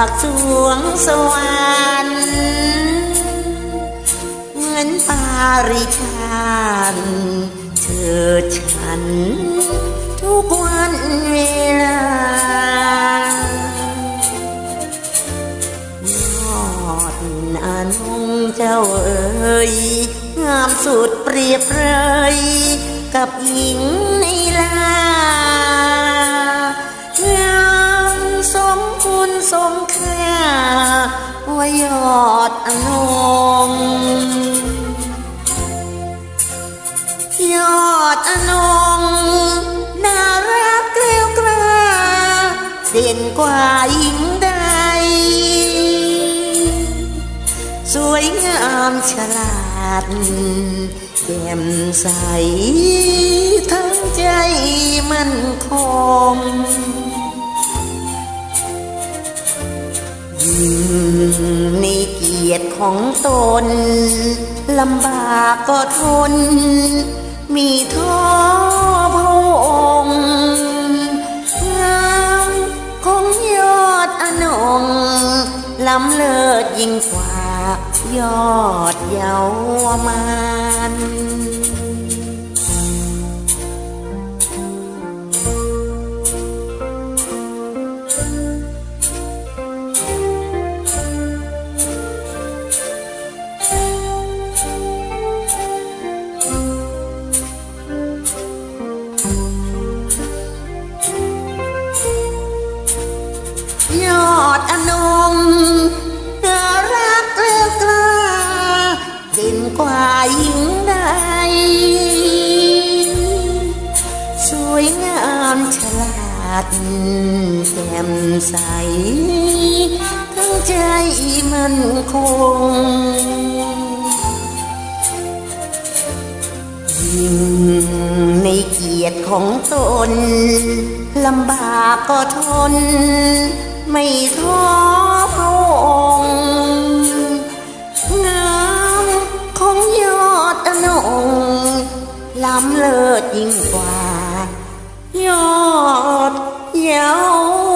ากสวงสวรรค์เหมือนปาริชาติเธอฉัน ทุกวันเวลายอดอานงเจ้าเอ๋ยงามสุดเปรียบเลยกับหญิง สมค่าว่ายอดอนงยอดอนงน่ารักเกลียวกล้าเด่นกว่าหญิงใด สวยงามฉลาดแจ่มใสทั้งใจมันคง ยดของตนลำบากก็ทน มีท้อพระองค์งามของยอดอนงล้ำเลิศยิ่งกว่ายอดเยาวมัน งามฉลาดแจ่มใส ทั้งใจมันคง ยิ่งในเกียรติของตนลำบากก็ทน ไม่ท้อพระองงามของยอดอนงล้ำเลิศยิ่งกว่า ยอดเยาว